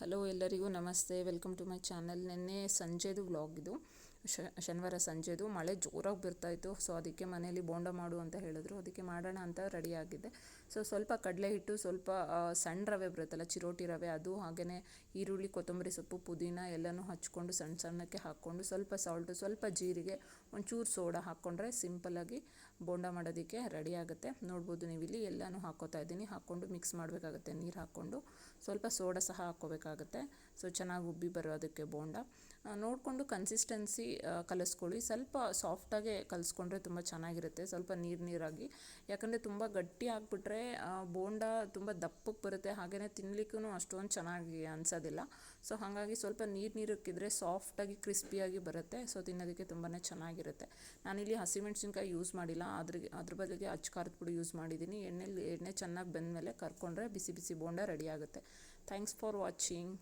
Hello ಎಲ್ಲರಿಗೂ ನಮಸ್ತೆ. Welcome to my channel ನಿನ್ನೆ ಸಂಜೆದು ವ್ಲಾಗ್ ಇದು. ಶನಿವಾರ ಸಂಜೆದು ಮಳೆ ಜೋರಾಗಿ ಬರ್ತಾಯಿತ್ತು ಸೊ ಅದಕ್ಕೆ ಮನೆಯಲ್ಲಿ ಬೋಂಡ ಮಾಡು ಅಂತ ಹೇಳಿದ್ರು. ಅದಕ್ಕೆ ಮಾಡೋಣ ಅಂತ ರೆಡಿ ಆಗಿದ್ದೆ. ಸೊ ಸ್ವಲ್ಪ ಕಡಲೆ ಹಿಟ್ಟು, ಸ್ವಲ್ಪ ಸಣ್ಣ ರವೆ ಬರುತ್ತಲ್ಲ, ಚಿರೋಟಿ ರವೆ, ಅದು ಹಾಗೆಯೇ ಈರುಳ್ಳಿ, ಕೊತ್ತಂಬರಿ ಸೊಪ್ಪು, ಪುದೀನ ಎಲ್ಲನೂ ಹಚ್ಕೊಂಡು ಸಣ್ಣ ಸಣ್ಣಕ್ಕೆ ಹಾಕ್ಕೊಂಡು ಸ್ವಲ್ಪ ಸಾಲ್ಟು ಸ್ವಲ್ಪ ಜೀರಿಗೆ, ಒಂಚೂರು ಸೋಡಾ ಹಾಕ್ಕೊಂಡ್ರೆ ಸಿಂಪಲ್ಲಾಗಿ ಬೋಂಡ ಮಾಡೋದಕ್ಕೆ ರೆಡಿ ಆಗುತ್ತೆ. ನೋಡ್ಬೋದು ನೀವು ಇಲ್ಲಿ ಎಲ್ಲನೂ ಹಾಕ್ಕೋತಾ ಇದ್ದೀನಿ. ಹಾಕ್ಕೊಂಡು ಮಿಕ್ಸ್ ಮಾಡಬೇಕಾಗುತ್ತೆ. ನೀರು ಹಾಕ್ಕೊಂಡು ಸ್ವಲ್ಪ ಸೋಡಾ ಸಹ ಹಾಕ್ಕೋಬೇಕಾಗುತ್ತೆ. ಸೊ ಚೆನ್ನಾಗಿ ಉಬ್ಬಿ ಬರೋದಕ್ಕೆ ಬೋಂಡ. ನೋಡಿಕೊಂಡು ಕನ್ಸಿಸ್ಟೆನ್ಸಿ ಕಲಿಸ್ಕೊಳ್ಳಿ. ಸ್ವಲ್ಪ ಸಾಫ್ಟಾಗೆ ಕಲಿಸ್ಕೊಂಡ್ರೆ ತುಂಬ ಚೆನ್ನಾಗಿರುತ್ತೆ, ಸ್ವಲ್ಪ ನೀರು ನೀರಾಗಿ. ಯಾಕಂದರೆ ತುಂಬ ಗಟ್ಟಿ ಆಗಿಬಿಟ್ರೆ ಬೋಂಡ ತುಂಬ ದಪ್ಪಕ್ಕೆ ಬರುತ್ತೆ. ಹಾಗೇ ತಿನ್ನಲಿಕ್ಕೂ ಅಷ್ಟೊಂದು ಚೆನ್ನಾಗಿ ಅನಿಸೋದಿಲ್ಲ. ಸೊ ಹಾಗಾಗಿ ಸ್ವಲ್ಪ ನೀರು ನೀರಕ್ಕಿದ್ರೆ ಸಾಫ್ಟಾಗಿ ಕ್ರಿಸ್ಪಿಯಾಗಿ ಬರುತ್ತೆ. ಸೊ ತಿನ್ನೋದಕ್ಕೆ ತುಂಬಾ ಚೆನ್ನಾಗಿರುತ್ತೆ. ನಾನಿಲ್ಲಿ ಹಸಿಮೆಣ್ಸಿನ್ಕಾಯಿ ಯೂಸ್ ಮಾಡಿಲ್ಲ. ಅದ್ರ ಅದ್ರ ಬದಲಿಗೆ ಅಚ್ಚ ಖಾರದ ಪುಡಿ ಯೂಸ್ ಮಾಡಿದ್ದೀನಿ ಎಣ್ಣೆಲಿ, ಎಣ್ಣೆ ಚೆನ್ನಾಗಿ ಬೆಂದಮೇಲೆ ಕರ್ಕೊಂಡ್ರೆ ಬಿಸಿ ಬಿಸಿ ಬೋಂಡ ರೆಡಿ ಆಗುತ್ತೆ. Thanks for watching